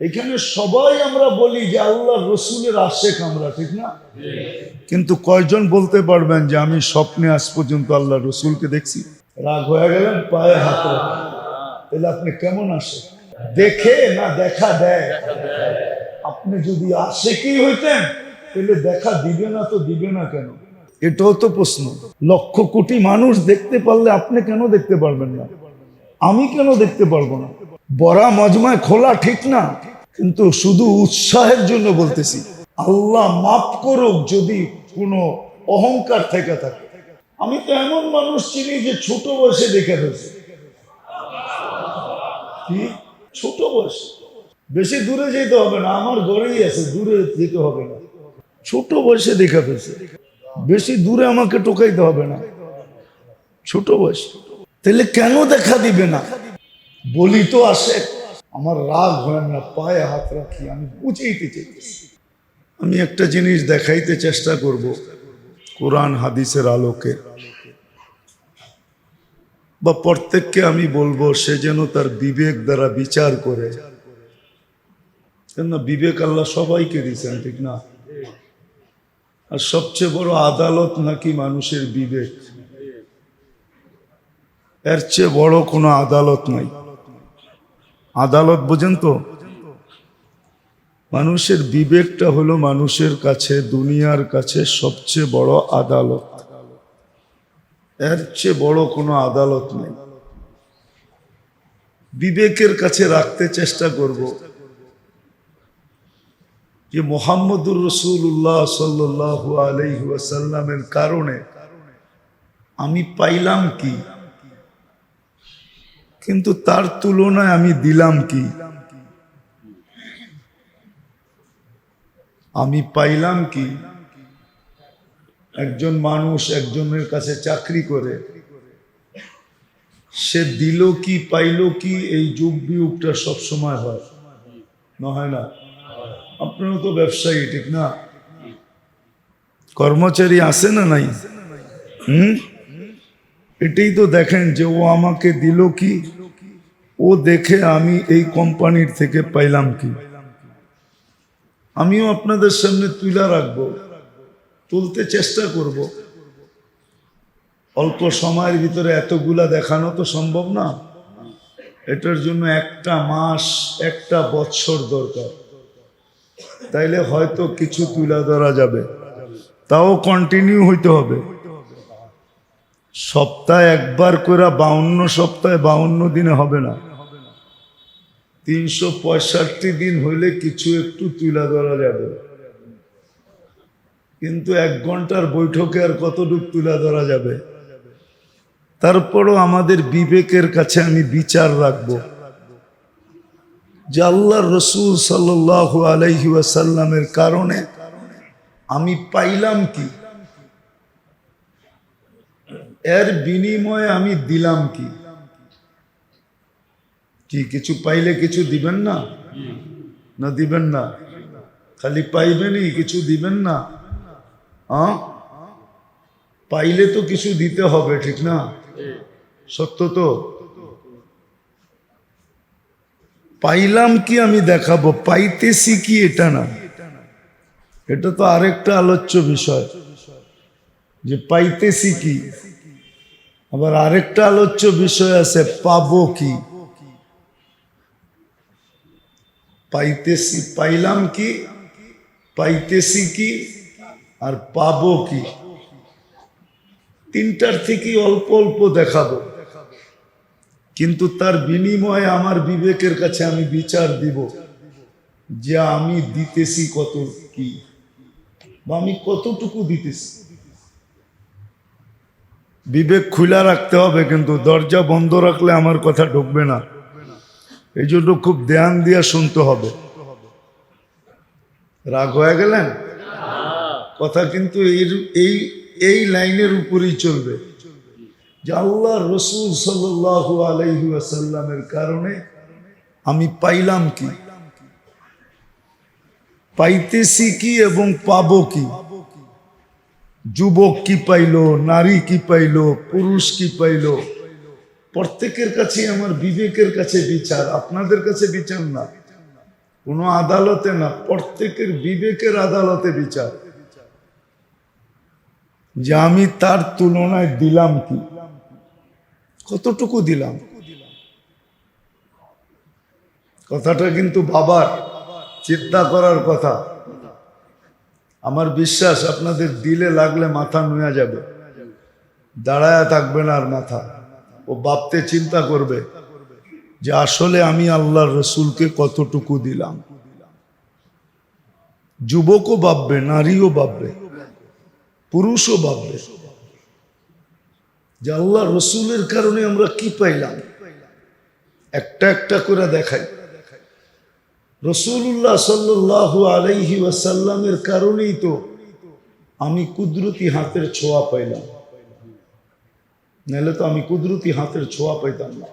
এখানে সবাই আমরা বলি যে আল্লাহ রসুলের আশেখ আমরা, ঠিক না? কিন্তু কয়জন বলতে পারবেন যে আমি স্বপ্নে আজ পর্যন্ত আল্লাহ রসুলকে দেখছি? রাগ হয়ে গেলেন, পায়ে হাত তাহলে আপনি কেমন আসে দেখে না দেখা দেয়? আপনি যদি আসে কি হইতেন, তাহলে দেখা দিবে না তো দিবে না কেন? এটাও তো প্রশ্ন। লক্ষ কোটি মানুষ দেখতে পারলে আপনি কেন দেখতে পারবেন না? আমি কেন দেখতে পারব না? বড়া মজমায় খোলা ঠিক না। কিন্তু শুধু উৎসাহের জন্য বলতেছি, আল্লাহ মাফ করুক যদি কোনো অহংকার থেকে থাকে। আমি তো এমন মানুষ চিনি যে ছোট বয়সে দেখে ফেলছে। ছোট বয়স? বেশি দূরে যেতে হবে না, আমার ঘরেই আছে, দূরে যেতে হবে না। ছোট বয়সে দেখা পেয়েছে বেশি দূরে আমাকে টোকাইতে হবে না। ছোট বয়স। তাহলে কেন দেখা দিবে না? বলি তো আসে, আমার রাগ হয় না, পায়ে হাত রাখি, আমি বুঝাইতে চাইতেছি। আমি একটা জিনিস দেখাইতে চেষ্টা করব, কোরআন হাদিসের আলোকে। বা প্রত্যেককে আমি বলব, সে যেন তার বিবেক দ্বারা বিচার করে। কেননা বিবেক আল্লাহ সবাইকে দিয়েছেন, ঠিক না? আর সবচেয়ে বড় আদালত নাকি মানুষের বিবেক। এর চেয়ে বড় কোনো আদালত নাই। আদালত বোঝেন তো? মানুষের বিবেকটা হলো মানুষের কাছে, দুনিয়ার কাছে সবচেয়ে বড় আদালত। এর চেয়ে বড় কোনো আদালত নেই। বিবেকের কাছে রাখতে চেষ্টা করব। যে মোহাম্মদুর রসুল্লাহ সাল্লু আলহিহাসাল্লামের কারণে আমি পাইলাম কি? কিন্তু তার তুলনায় আমি দিলাম কি? আমি পাইলাম কি? একজন মানুষ একজনের কাছে চাকরি করে, সে দিল কি, পাইল কি, এই যুগ বিয়োগটা সবসময় হয়। না হয় না? আপনারও তো ব্যবসায়ী, ঠিক না? কর্মচারী আছে না নাই? হুম? এটাই তো দেখেন যে ও আমাকে দিল কি? ও দেখে আমি এই কোম্পানির থেকে পাইলাম কি? আমিও আপনাদের সামনে তুলা রাখব, তুলতে চেষ্টা করব। অল্প সময়ের ভিতরে এতগুলা দেখানো তো সম্ভব না। এটার জন্য একটা মাস, একটা বৎসর দরকার। তাইলে হয়তো কিছু তুলা ধরা যাবে। তাও কন্টিনিউ হইতে হবে। সপ্তাহে একবার করে বাউন্ন সপ্তাহে বাউন্ন দিনে হবে না। তিনশো পঁয়ষট্টি দিন হইলে কিছু একটু তুলা ধরা যাবে। কিন্তু এক ঘণ্টার বৈঠকে আর কতটুকু তুলা ধরা যাবে? তারপরও আমাদের বিবেকের কাছে আমি বিচার রাখব। যে আল্লাহর রসুল সাল্লাহ আলহি কারণে আমি পাইলাম কি? এর বিনিময়ে আমি দিলাম কি? কি কিছু পাইলে কিছু দিবেন না? না দিবেন না। খালি পাইবেনই কিছু দিবেন না। পাইলে তো কিছু দিতে হবে, ঠিক না? সত্য তো? পাইলাম কি আমি দেখাবো? পাইতেছি কি এটা না? এটা তো আরেকটা আলোচ্য বিষয়। যে পাইতেছি কি? আবার আরেকটা আলোচ্য বিষয় আছে, পাবো কি? পাইতেছি, পাইলাম কি? পাইতেছি কি? আর পাবো কি? তিনটার থেকে অল্প অল্প দেখাবো। কিন্তু তার বিনিময়ে আমার বিবেকের কাছে আমি বিচার দিব যে আমি দিতেছি কত কি? বা আমি কতটুকু দিতেছি? বিবেক খুলা রাখতে হবে, কিন্তু দরজা বন্ধ রাখলে আমার কথা ঢুকবে না। এই জন্য খুব ধ্যান দিয়ে শুনতে হবে। রাগ হয়ে গেলেন? কথা কিন্তু এই এই লাইনের উপরেই চলবে। যে আল্লাহ রসুল সাল্লাহ আলাইহি আসাল্লামের কারণে আমি পাইলাম কি? পাইতেছি কি এবং পাবো কি? যুবক কি পাইলো, নারী কি পাইলো, পুরুষ কি পাইলো? প্রত্যেকের কাছে আমার বিবেকের কাছে বিচার, আপনাদের কাছে বিচার না। কোনো আদালতে না, প্রত্যেকের বিবেকের আদালতে বিচার। যে আমি তার তুলনায় দিলাম কি? কতটুকু দিলাম? কথাটা কিন্তু বাবার, চিন্তা করার কথা। আমার বিশ্বাস, আপনাদের দিলে লাগলে মাথা নুয়া যাবে। দাঁড়ায়া থাকবে না আর মাথা। ও বাপতে চিন্তা করবে যে আসলে আমি আল্লাহর রসুলকে কতটুকু দিলাম। যুবকও ভাববে, নারীও ভাববে, পুরুষও ভাববে যে আল্লাহ রসুলের কারণে আমরা কি পাইলাম। একটা একটা করে দেখাই। রসুল্লাহ সাল্লাহ আলাইহি ওয়াসাল্লামের কারণেই তো আমি কুদরতি হাতের ছোঁয়া পাইলাম। নাহলে তো আমি কুদরতি হাতের ছোঁয়া পাইতাম না।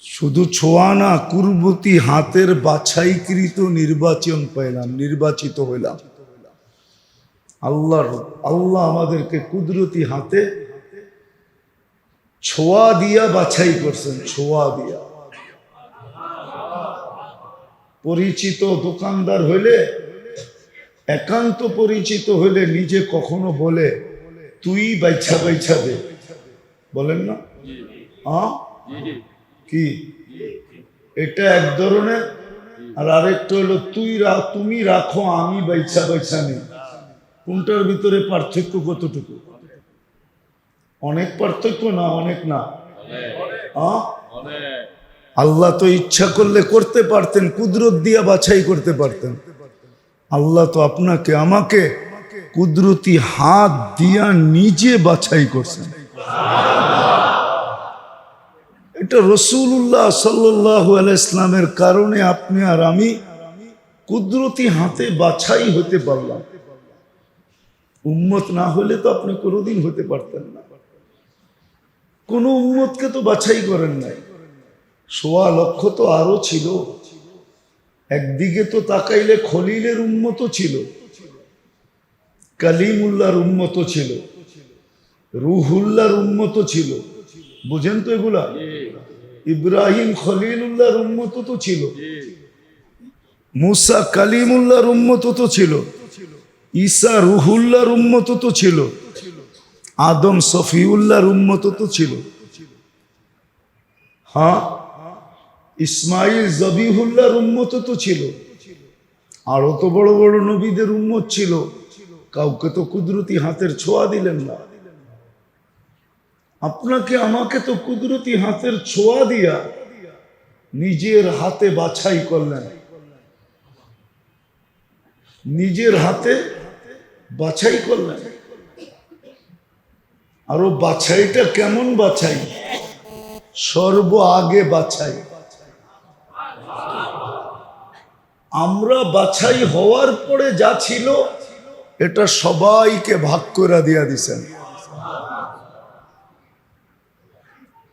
শুধু ছোঁয়া না, কুরবতী হাতের বাছাইকৃত নির্বাচন পাইলাম, নির্বাচিত হইলাম। আল্লাহর, আল্লাহ আমাদেরকে কুদরতি হাতে ছোঁয়া দিয়া বাছাই করছেন, ছোঁয়া দিয়া। পরিচিত দোকানদার হইলে, একান্ত পরিচিত হইলে নিজে কখনো বলে, তুই বাইছা বাইছা দে। বলেন না? কি? এটা এক ধরনের। আর আরেকটা হলো, তুই তুমি রাখো, আমি বাইছা বাইছা নেই। কোনটার ভিতরে পার্থক্য কতটুকু? অনেক পার্থক্য না অনেক না? আ? আল্লাহ তো ইচ্ছা করলে করতে পারতেন, কুদরত দিয়া বাছাই করতে পারতেন। আল্লাহ তো আপনাকে, আমাকে কুদরতি হাত দিয়া নিজে বাছাই করছেন। এটা রসুল্লাহ সাল্লাহ ইসলামের কারণে আপনি আর আমি কুদরতি হাতে বাছাই হতে পারলাম। উম্মত না হলে তো আপনি কোনোদিন হতে পারতেন না। কোনো উম্মতকে তো বাছাই করেন নাই। সোয়া লক্ষ তো আরও ছিল। একদিকে তো তাকাইলে খলিলের উন্মত ছিল। কালিমুল্লাহর উন্মত ছিল। রুহুল্লাহর উন্মত ছিল। বুঝেন তো এগুলা? ইব্রাহিম খলিলুল্লাহর উন্মত তো ছিল। মুসা কালিমুল্লাহর উন্মত তো ছিল। ঈসা রুহুল্লাহর উন্মত তো ছিল। আদম সফিউল্লাহর উন্মত তো ছিল। হ্যাঁ? ইসমাইল জবিহুল্লাহর উন্মত তো ছিল। আরও তো বড় বড় নবীদের উন্মত ছিল। কাউকে তো কুদরতি হাতের ছোঁয়া দিলেন না। আপনাকে আমাকে তো কুদরতি হাতের ছোঁয়া দিয়া নিজের হাতে বাছাই করলেন। নিজের হাতে বাছাই করলেন। আরও বাছাইটা কেমন বাছাই? সর্ব আগে বাছাই। আমরা বাছাই হওয়ার পরে যা ছিল, এটা সবাইকে ভাগ করে দিয়া দিছেন।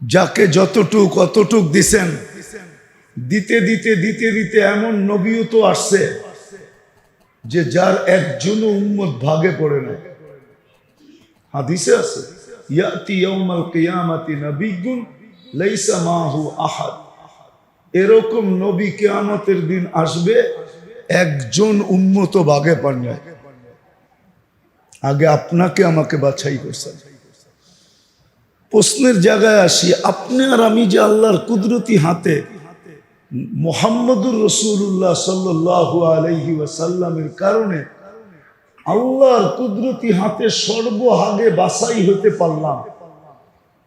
যাকে যতটুক অতটুক দিছেন, দিতে দিতে দিতে দিতে এমন নবীও তো আসছে, যে যার একজনও উম্মত ভাগে পড়ে না। হাদিসে আছে, ইয়াতি ইয়াউমাল কিয়ামাতি নাবিয়্যুন লাইসা মাহু আহাদ। এরকম নবী কিয়ামতের দিন আসবে, একজন উন্মত বাগে পান আগে আপনাকে আমাকে বাছাই করছেন। প্রশ্নের জায়গায় আসি, আপনি আর আমি যে আল্লাহর কুদরতি হাতে মোহাম্মদুর রসুল্লাহ সাল্লাহ আলহি ওয়াসাল্লামের কারণে আল্লাহর কুদরতি হাতে সর্বহাগে বাসাই হতে পারলাম।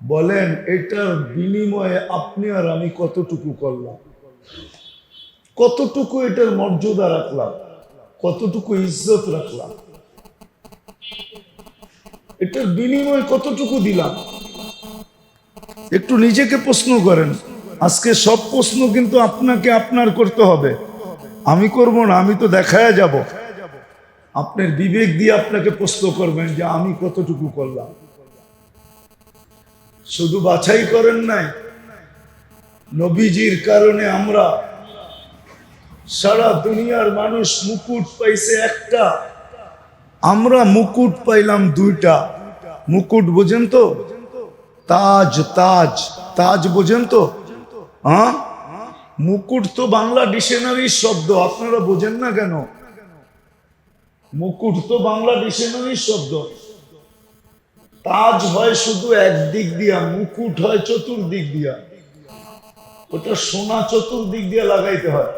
বলেন, এটার বিনিময়ে আপনি আর আমি কতটুকু করলাম? কতটুকু এটার মর্যাদা রাখলাম? কতটুকু ইজ্জত রাখলাম? এটার বিনিময় কতটুকু দিলাম? একটু নিজেকে প্রশ্ন করেন। আজকে সব প্রশ্ন কিন্তু আপনাকে আপনার করতে হবে। আমি করব না, আমি তো দেখায় যাব। আপনার বিবেক দিয়ে আপনাকে প্রশ্ন করবেন যে আমি কতটুকু করলাম। শুধু বাছাই করেন নাই, নবীজির কারণে আমরা সারা দুনিয়ার মানুষ মুকুট পাইছে একটা, আমরা মুকুট পাইলাম দুইটা। মুকুট বোঝেন তো? তাজ তাজ তাজ বোঝেন তো? হ্যাঁ? মুকুট তো বাংলা ডিকশনারির শব্দ, আপনারা বোঝেন না কেন? মুকুট তো বাংলা ডিকশনারির শব্দ। তাজ হয় শুধু একদিক দিয়া, মুকুট হয় চতুর্দিক দিয়া। ওটা সোনা চতুর্দিক দিয়ে লাগাইতে হয়।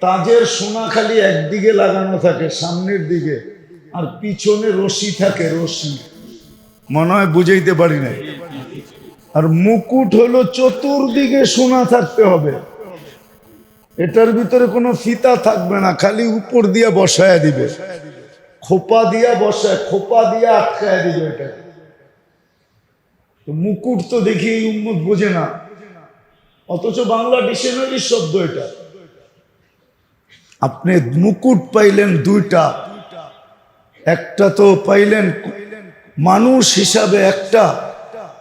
তাজের সোনা খালি একদিকে লাগানো থাকে, সামনের দিকে। আর পিছনে রশি থাকে, রশি। মনে হয় বুঝাইতে পারি নাই। আর মুকুট হলো চতুর্দিকে সোনা থাকতে হবে। এটার ভিতরে কোনো ফিতা থাকবে না, খালি উপর দিয়ে বসায় দিবে। খোপা দিয়া বসায় খোপা দিয়া আটকায় দিবে এটা। মুকুট তো দেখি এই উম্মত বোঝে না। অথচ বাংলা ডিকশনারির শব্দ এটা। আপনি মুকুট পাইলেন দুইটা। একটা তো পাইলেন মানুষ হিসাবে একটা,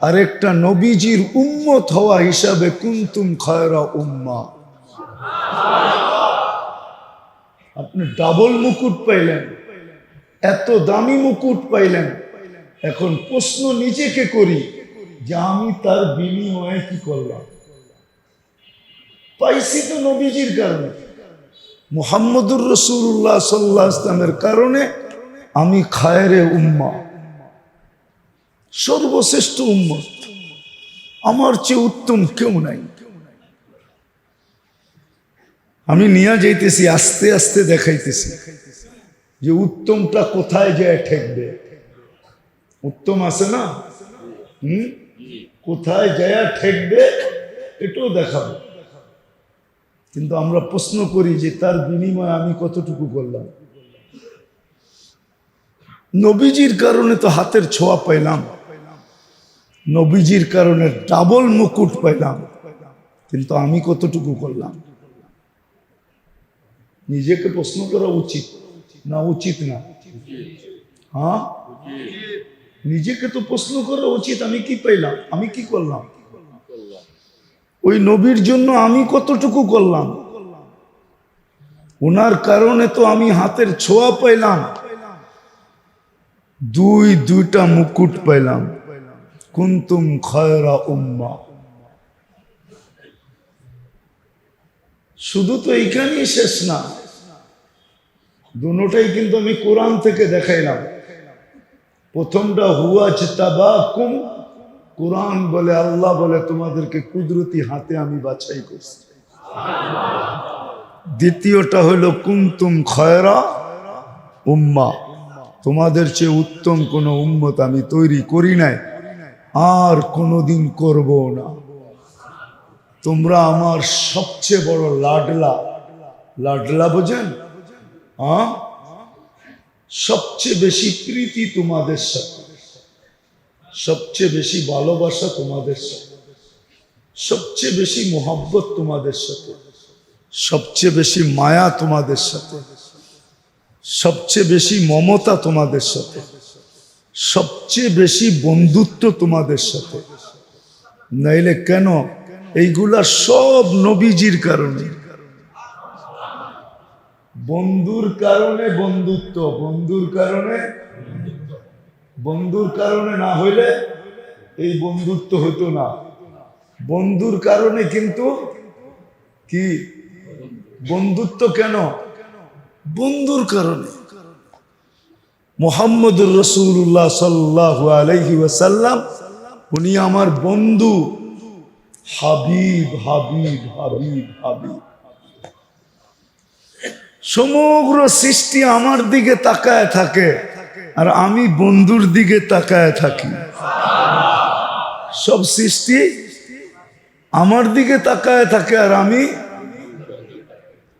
আর একটা নবীজির উম্মত হওয়া হিসাবে কুন্তুম খয়রা উম্মা। আপনি ডাবল মুকুট পাইলেন। এত দামি মুকুট পাইলেন। এখন প্রশ্ন নিজেকে করি যে আমি তার বিনিময়ে কি করলাম? পাইছি তো নবীজির কারণে। মুহাম্মদুর রসুল্লাহ সাল্লাহ ইসলামের কারণে আমি খায়রে উম্মা। সর্বশ্রেষ্ঠ উম্মত আমার চেয়ে উত্তম কেউ নাই। আমি নিয়ে যাইতেছি, আস্তে আস্তে দেখাইতেছি। যে উত্তমটা কোথায় যায় ঠেকবে? উত্তম আছে না? হুম? কোথায় যায় ঠেকবে? এটাও দেখাবো। কিন্তু আমরা প্রশ্ন করি যে তার বিনিময়ে আমি কতটুকু করলাম? নবীজির কারণে তো হাতের ছোঁয়া পাইলাম। নবীজির কারণে ডাবল মুকুট পাইলাম। কিন্তু আমি কতটুকু করলাম? নিজেকে প্রশ্ন করা উচিত। না উচিত না। হ্যাঁ? নিজেকে তো প্রশ্ন করা উচিত, আমি কি পাইলাম? আমি কি করলাম? ওই নবীর জন্য আমি কতটুকু করলাম? ওনার কারণে তো আমি হাতের ছোঁয়া পাইলাম। দুই, দুইটা মুকুট পাইলাম। কুন্তুম খয়রা উম্মা। শুধু তো এইখানেই শেষ না। দুটাই কিন্তু আমি কোরআন থেকে দেখাইলাম। প্রথমটা হুয়াজ তাবাকুম কোরআন বলে, আল্লাহ বলে, তোমাদেরকে কুদরতি হাতে আমি বাছাই করছি। দ্বিতীয়টা হলো, কুন্তুম খয়রা উম্মা তোমাদের চেয়ে উত্তম কোনো উম্মত আমি তৈরি করি নাই, আর কোনোদিন করব না। তোমরা আমার সবচেয়ে বড় লাডলা। লাডলা বোঝেন? হ্যাঁ সবচেয়ে বেশি প্রীতি তোমাদের সাথে। সবচেয়ে বেশি ভালোবাসা তোমাদের সাথে। সবচেয়ে বেশি মোহাব্বত তোমাদের সাথে। সবচেয়ে বেশি মায়া তোমাদের সাথে। সবচেয়ে বেশি মমতা তোমাদের সাথে। সবচেয়ে বেশি বন্ধুত্ব তোমাদের সাথে। নাইলে কেন? এইগুলা সব নবীজির কারণে। বন্ধুর কারণে বন্ধুত্ব, বন্ধুর কারণে বন্ধুর কারণে না হইলে এই বন্ধুত্ব হতো না। বন্ধুর কারণে কিন্তু কি? বন্ধুত্ব কেন? বন্ধুর কারণে। মোহাম্মদুর রসুল্লাহ সাল্লাহ আলহি ওয়াসাল্লাম, উনি আমার বন্ধু। হাবিব হাবিব হাবিব হাবিব। সমগ্র সৃষ্টি আমার দিকে তাকায় থাকে আর আমি বন্ধুর দিকে তাকায় থাকি। সব সৃষ্টি আমার দিকে তাকায় থাকে আর আমি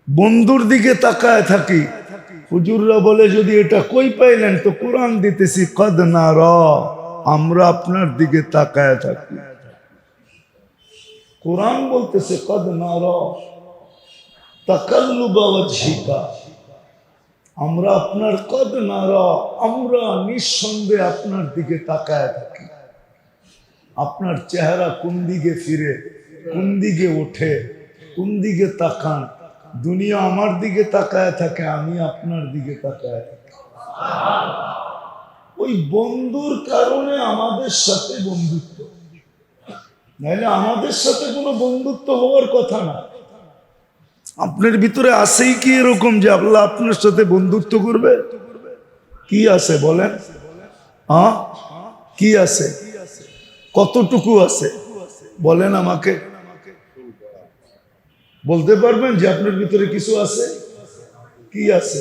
বন্ধুর দিকে তাকায় থাকি। হুজুররা বলে, যদি এটা কই পাইলেন, তো কোরআন দিতেছি, কদ না র আমরা আপনার দিকে তাকায় থাকি। কোরআন বলতেছে, কদ না র তাকাল্লুবা ওয়াজহিকা। আমরা আপনার কদ না র আমরা নিঃসন্দেহে আপনার দিকে তাকায় থাকি। আপনার চেহারা কোন দিকে ফিরে, কোন দিকে ওঠে, কোন দিকে তাকান? দুনিয়া আমার দিকে তাকায় থাকে, আমি আপনার দিকে তাকায় থাকি। ওই বন্ধুর কারণে আমাদের সাথে বন্ধুত্ব। নাহলে আমাদের সাথে কোনো বন্ধুত্ব হওয়ার কথা না। আপনার ভিতরে আছেই কি এরকম যে আল্লাহ আপনার সাথে বন্ধুত্ব করবে? কি আছে বলেন? হ্যাঁ? কি আছে? কতটুকু আছে? বলেন আমাকে। বলতে পারবেন যে আপনার ভিতরে কিছু আছে? কি আছে?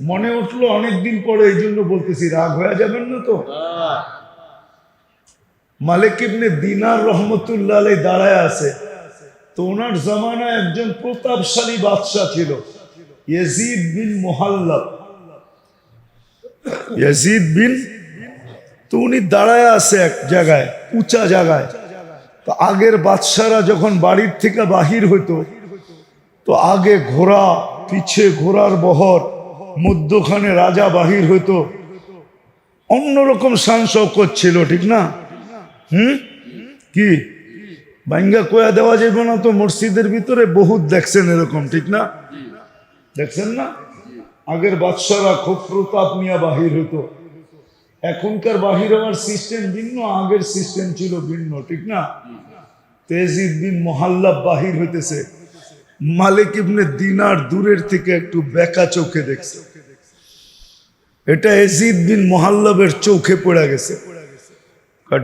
মনে উঠল অনেকদিন পরে এই জন্য বলতেছি, রাগ হয়ে যাবেন না তো? মালিক ইবনে দিনার রহমতুল্লাহ দাঁড়ায় আছে। তো ওনার জামানায় একজন প্রতাপশালী বাদশাহ ছিল, ইয়াজিদ বিন মোহাল্লাব। ইয়াজিদ বিন, তো উনি দাঁড়ায় আছে এক জায়গায়, উঁচা জায়গায়। তো আগের বাদশারা যখন বাড়ির থেকে বাহির হইতো, তো আগে ঘোড়া, পিছে ঘোড়ার বহর, মধ্যখানে রাজা বাহির হইতো। অন্যরকম শান ছিল, ঠিক না? হুম? কি? বাঙ্গা কোয়া দেওয়া যাবে না তো মসজিদের ভিতরে বহুত দেখছেন এরকম, ঠিক না? দেখছেন না? আগের বাদশারা খুব প্রতাপ নিয়ে বাহির হতো এখনকার বাহির হওয়ার সিস্টেম ভিন্ন, আগের সিস্টেম ছিল ভিন্ন, ঠিক না? তেজিদ বিন মোহাল্লা বাহির হইতেছে। মালিক ইবনে দিনার দূরের থেকে একটু বেকা চোখে দেখছে। এটা এজিদ বিন মোহাল্লাবের চোখে পড়ে গেছে।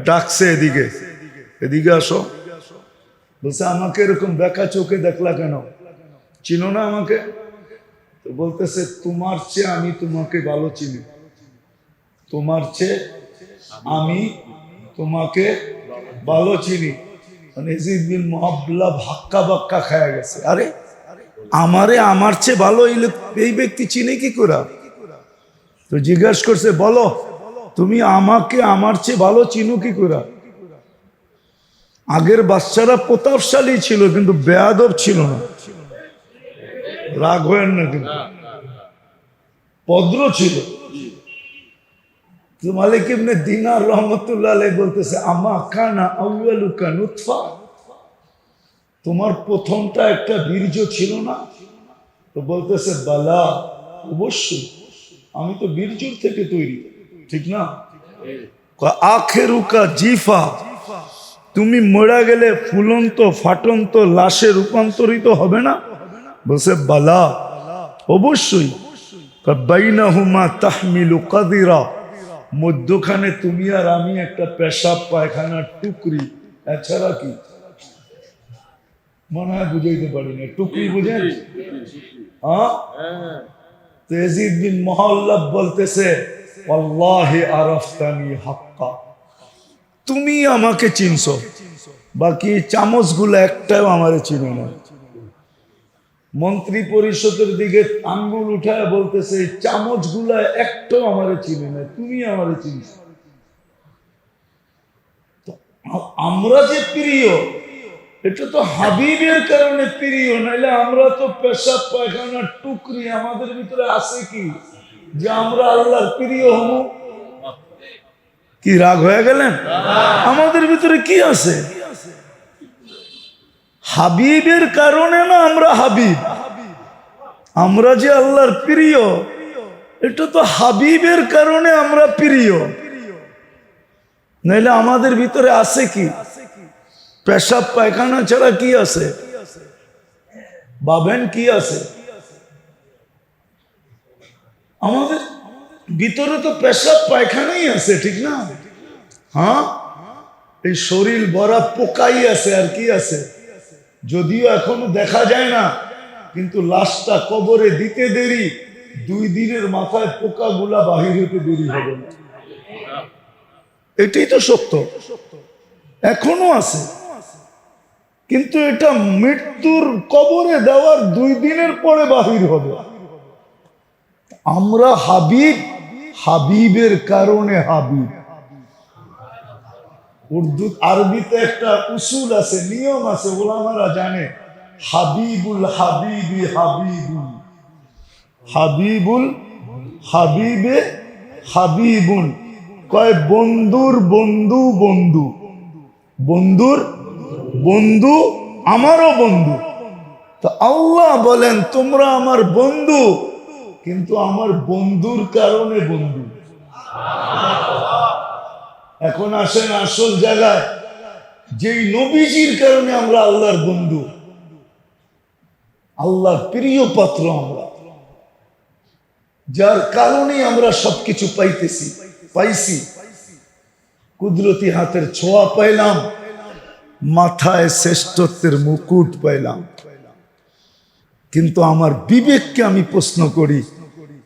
ডাকছে এদিকে। এদিকে আসো। বলছে, আমাকে এরকম বেকা চোখে দেখলা কেন? চিনো না আমাকে? তো বলতেছে, তোমার চেয়ে আমি তোমাকে ভালো চিনি। তোমার চেয়ে আমি তোমাকে ভালো চিনি। মানে এজিদ বিন মহাবলা ভাক্কা বাক্কা খায়া গেছে। আরে, আমারে আমার চেয়ে ভালো এই এই ব্যক্তি চিনে কি করা? তো জিজ্ঞাসা করছে, বলো, তুমি আমাকে আমার চেয়ে ভালো চিনো কি করা? আগের বাচ্চারা প্রতাপশালী ছিল কিন্তু বেয়াদব ছিল না। রাগ হয়েন না কিন্তু। ভদ্র ছিল। মালিক ইবনে দিনার রহমতুল্লাহ বলতেছে আমা কানা আউয়ালুকা নুতফা। তোমার প্রথমটা একটা বীর্য ছিল না? তো বলতেছে বালা অবশ্যই। আমি তো বীর্যর থেকে তৈরি। ঠিক না? আখেরুকা জিফা। তুমি মরা গেলে ফুলন্ত, ফাটন্ত, লাশে রূপান্তরিত হবে না? বলছে, বালা, অবশ্যই। বাইনাহুমা তাহমিলু কাদিরা। মধ্যখানে তুমি আর আমি একটা পেশাব, পায়খানার টুকরি। এছাড়া কি? মনে হয় বুঝাইতে পারি না। টুকরি বুঝেন? তেজিদ বিন মহল্লাব বলতেছে আল্লাহে আরফতানি হাক্কা। তুমি আমাকে চিনছো। বাকি চামচগুলো একটাও আমারে চিনো না। মন্ত্রী পরিষদের দিকে আঙ্গুল উঠায় বলতেছে, চামচগুলা একটাও আমারে চিনে না, তুমি আমারে চিনছ। আমরা যে প্রিয়, এটা তো হাবিবের কারণে প্রিয়, নাইলে আমরা তো পেশাব, পায়খানার টুকরি আমাদের ভিতরে আছে কি? যে আমরা আল্লাহর প্রিয় হব? কি রাগ হয়ে গেলেন? আমাদের ভিতরে কি আছে? হাবিবের কারণে না আমরা হাবিব? আমরা যে আল্লাহর প্রিয়, এটা তো হাবিবের কারণে আমরা প্রিয়। নাইলে আমাদের ভিতরে আছে কি? পেশাব পায়খানা ছাড়া কি আছে? বাবেন কি আছে? আমাদের ভিতরে তো পেশাব, পায়খানাই আছে, ঠিক না? হ্যাঁ? এই শরীর ভরা পোকাই আছে, আর কি আছে? যদিও এখনও দেখা যায় না, কিন্তু লাশটা কবরে দিতে দেরি, দুই দিনের মাথায় পোকাগুলা বাহির হতে দেরি হবে না। এটাই তো সত্য। এখনও আছে। কিন্তু এটা মৃত্যুর কবরে দেওয়ার দুই দিনের পরে বাহির হবে। আমরা হাবিব হাবিবের কারণে হাবিব। উর্দু আরবিতে একটা উসুল আছে, নিয়ম আছে, ওলামারা জানে, হাবিবুল হাবিবি হাবিবুল হাবিবুল হাবিবে হাবিবুল কয়, বন্ধুর বন্ধু বন্ধু। বন্ধুর বন্ধু, আমারও বন্ধু। তো আল্লাহ বলেন, তোমরা আমার বন্ধু। কিন্তু আমার বন্ধুর কারণে বন্ধু। এখন আসেন আসল জায়গায়, যেই নবীজির কারণে আমরা আল্লাহর বন্ধু, আল্লাহর প্রিয় পাত্র আমরা, যার কারণে আমরা সবকিছু পাইতেছি, পাইছি। কুদরতি হাতের ছোঁয়া পাইলাম, মাথায় শ্রেষ্ঠত্বের মুকুট পাইলাম। কিন্তু আমার বিবেককে আমি প্রশ্ন করি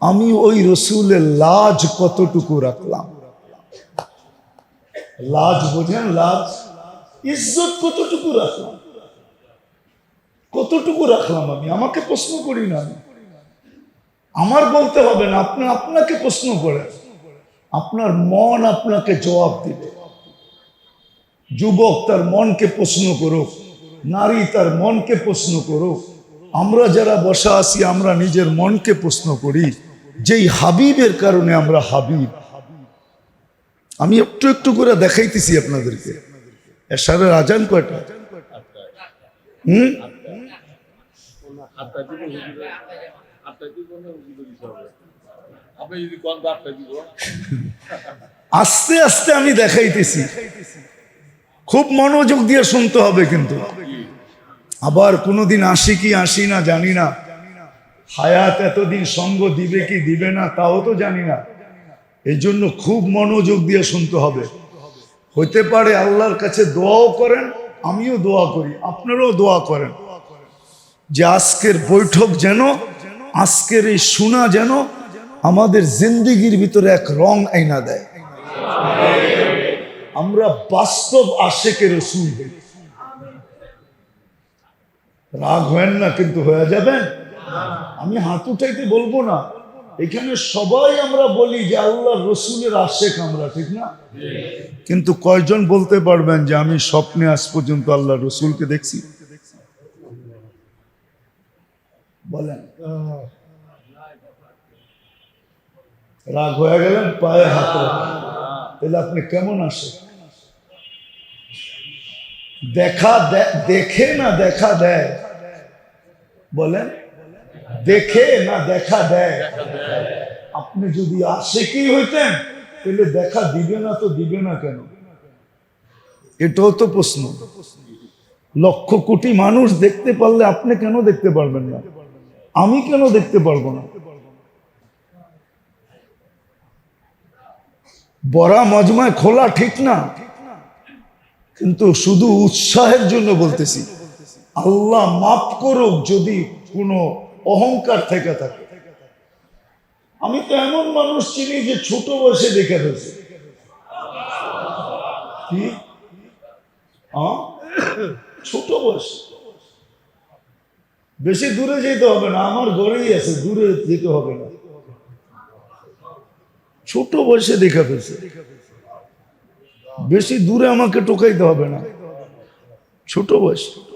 আমি ওই রসুলের লাজ কতটুকু রাখলাম? লাজ বোঝেন, লাজ? ইজ্জত কতটুকু রাখলাম? কতটুকু রাখলাম আমি? আমাকে প্রশ্ন করি না আমি। আমার বলতে হবে না, আপনি, আপনাকে প্রশ্ন করেন আপনার মন আপনাকে জবাব দিবে। যুবক তার মনকে প্রশ্ন করুক, নারী তার মনকে প্রশ্ন করুক। আমরা যারা বসা আছি, আমরা নিজের মনকে প্রশ্ন করি। যেই হাবিবের কারণে আমরা হাবিব। আমি একটু একটু করে দেখাইতেছি আপনাদেরকে। এসারের আজান কয়টা? হুম? আস্তে আস্তে আমি দেখাইতেছি। খুব মনোযোগ দিয়ে শুনতে হবে কিন্তু। আবার কোনোদিন আসি কি আসি না জানি না। হায়াত এতদিন সঙ্গ দিবে কি দিবে না, তাও তো জানি না। এই জন্য খুব মনোযোগ দিয়ে শুনতে হবে। হইতে পারে আল্লাহর কাছে দোয়াও করেন, আমিও দোয়া করি, আপনারাও দোয়া করেন। যে আজকের বৈঠক যেন, আজকের এই শোনা যেন আমাদের জিন্দিগির ভিতরে এক রং আইনা দেয়। আমরা বাস্তব আশেকে হই। রাগ হয় না, কিন্তু হয়ে যাবেন। আমি হাত উঠাইতে বলব না। এখানে সবাই আমরা বলি যে আল্লাহ রসুলের আশেক আমরা, ঠিক না? কিন্তু কয়জন বলতে পারবেন যে আমি স্বপ্নে আজ পর্যন্ত আল্লাহ রসুলকে দেখছি? বলেন। রাগ হয়ে গেলেন, পায়ে হাত তাহলে আপনি কেমন আসে দেখা দেখে না, দেখা দেয়। বলেন। দেখে না দেখা দেয়? আপনি যদি আসে কি হইতেন, তাহলে দেখা দিবে না তো দিবে না কেন? এটাও তো প্রশ্ন। লক্ষ কোটি মানুষ দেখতে পারলে আপনি কেন দেখতে পারবেন না? আমি কেন দেখতে পারব না? বড়া মজমায় খোলা ঠিক না। কিন্তু শুধু উৎসাহের জন্য বলতেছি, আল্লাহ মাফ করুক যদি কোনো অহংকার থেকে থাকে। আমি তো এমন মানুষ চিনি যে ছোট বয়সে দেখে ফেলছে। কি? ছোট বয়স? বেশি দূরে যেতে হবে না, আমার ঘরেই আছে, দূরে যেতে হবে না। ছোট বয়সে দেখা ফেলছে। বেশি দূরে আমাকে টোকাইতে হবে না। ছোট বয়স।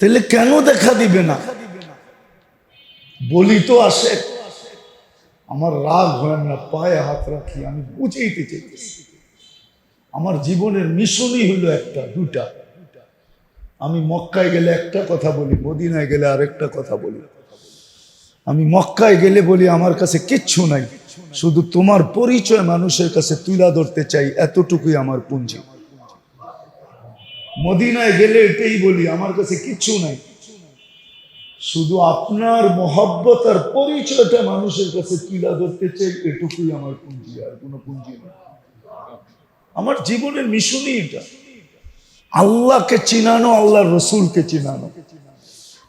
তাহলে কেন দেখা দিবে না? বলি তো আসে। আমার রাগ হয় না, পায়ে হাত রাখি, আমি বুঝাইতে চাইতেছি। আমার জীবনের মিশনই হলো একটা দুটা আমি মক্কায় গেলে একটা কথা বলি, মদিনায় গেলে আরেকটা কথা বলি। আমি মক্কায় গেলে বলি, আমার কাছে কিচ্ছু নাই। শুধু তোমার পরিচয় মানুষের কাছে তুলা ধরতে চাই, এতটুকুই আমার পুঞ্জি। মদিনায় গেলে এটাই বলি, আমার কাছে কিচ্ছু নাই। শুধু আপনার মহব্বত আর পরিচয়টা মানুষের কাছে তুলা ধরতে চাই, এটুকুই আমার পুঞ্জি আর কোনো পুঞ্জি নেই। আমার জীবনের মিশনই এটা। আল্লাহকে চিনানো, আল্লাহর রসুলকে চিনানো।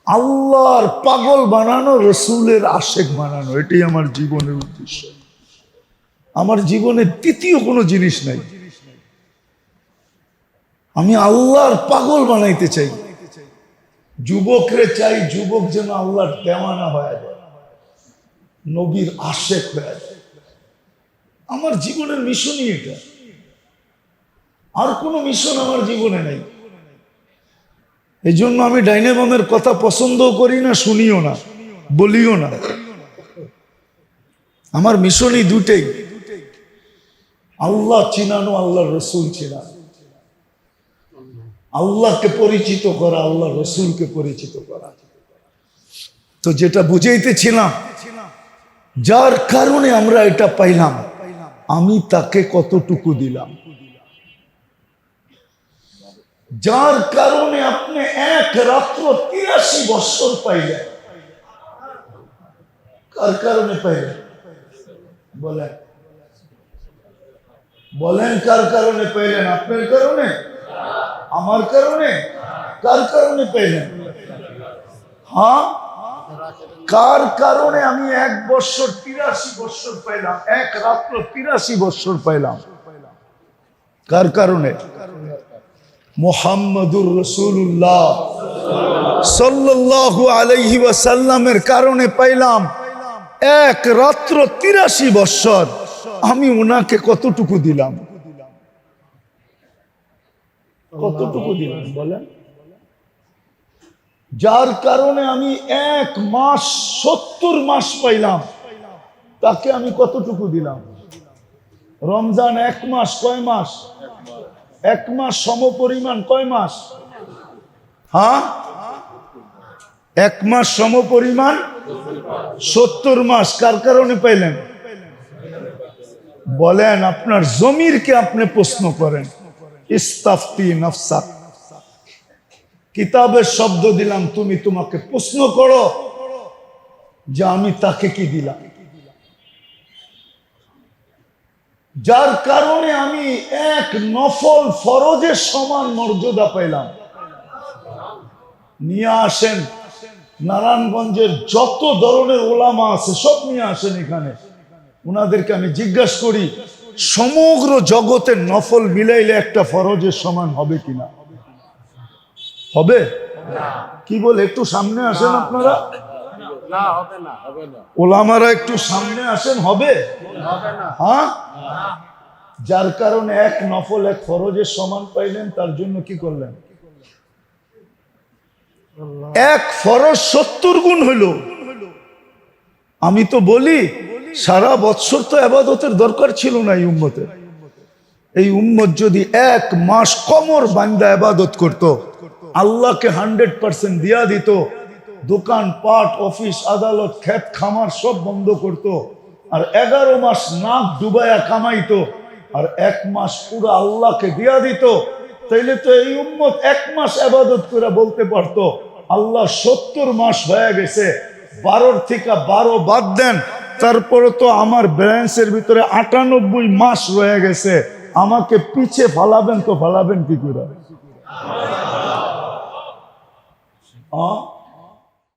আল্লাহর পাগল বানানো, রসুলের আশেক বানানো, এটাই আমার জীবনের উদ্দেশ্য। আমার জীবনে তৃতীয় কোনো জিনিস নাই। আমি আল্লাহর পাগল বানাইতে চাই। যুবকরে চাই, যুবক যেন আল্লাহর দেওয়ানা হয়ে যায়, নবীর আশেক হয়ে যায়। আমার জীবনের মিশনই এটা। আর কোনো মিশন আমার জীবনে নেই। এই জন্য আমি ডাইনামামের কথা পছন্দও করি না, শুনিও না, বলিও না। আমার মিশনই দুটেই আল্লাহ চিনানো আল্লাহ রসুল চিনানো। আল্লাহকে পরিচিত করা, আল্লাহ রসুলকে পরিচিত করা। তো যেটা বুঝাইতেছিলাম, যার কারণে আমরা এটা পাইলাম, আমি তাকে কতটুকু দিলাম? যার কারণে আপনি এক রাত্র তিরাশি বৎসর পাইলেন। কার কারণে পাইলেন? বলেন। বলেন কার কারণে পাইলেন? আপনার কারণে? আমার কারণে? কার কারণে পাইলেন হ্যাঁ? কার কারণে আমি এক বছর, তিরাশি বছর পাইলাম এক রাত্র তিরাশি বছর পাইলাম কার কারণে? মোহাম্মদুর রসুল্লাহ সাল্লাল্লাহু আলাইহি ওয়াসাল্লামের কারণে পাইলাম এক রাত্র তিরাশি বৎসর আমি ওনাকে কতটুকু দিলাম? কতটুকু দিলাম বলেন। যার কারণে আমি এক মাস, সত্তর মাস পাইলাম। তাকে আমি কতটুকু দিলাম? রমজান এক মাস, কয় মাস? এক মাস সমপরিমাণ কয় মাস? হ্যাঁ? এক মাস সমপরিমাণ সত্তর মাস। কার কারণে পাইলেন? বলেন, আপনার জমিরকে আপনি প্রশ্ন করেন। ইস্তাফতি নফসাক কিতাবের শব্দ দিলাম, তুমি তোমাকে প্রশ্ন করো যে আমি তাকে কি দিলাম? যার কারণে আমি এক নফল ফরজের সমান মর্যাদা পাইলাম নিয়ে আসেন, নারায়ণগঞ্জের যত ধরনের ওলামা আছে, সব নিয়ে আসেন এখানে। ওনাদেরকে আমি জিজ্ঞাসা করি সমগ্র জগতের নফল মিলাইলে একটা ফরজের সমান হবে কিনা হবে? কি বলে একটু সামনে আসেন আপনারা? ওলামারা একটু সামনে আসেন হবে? হ্যাঁ? যার কারণে এক নফল এক ফরজের সমান পাইলেন তার জন্য কি করলেন? এক ফরজ সত্তর গুণ হইল। আমি তো বলি সারা বৎসর তো আবাদতের দরকার ছিল না এই উম্মতের। এই উম্মত যদি এক মাস কমর বান্দা আবাদত করত, আল্লাহকে হান্ড্রেড পার্সেন্ট দিয়া দিত, দোকান, পাট, অফিস, আদালত ক্ষেত খামার সব বন্ধ করত, আর এগারো মাস নাক ডুবায়া কামাইতো, আর এক মাস পুরো আল্লাহকে দিয়া দিত, তাইলে তো এই উম্মত এক মাস আবাদত করে বলতে পারতো, আল্লাহ সত্তর মাস হয়ে গেছে, বারোর থেকে বারো বাদ দেন তারপরে তো আমার ব্যালেন্সের ভিতরে আটানব্বই মাস রয়ে গেছে আমাকে পিছে ফালাবেন তো ফালাবেন কি করে?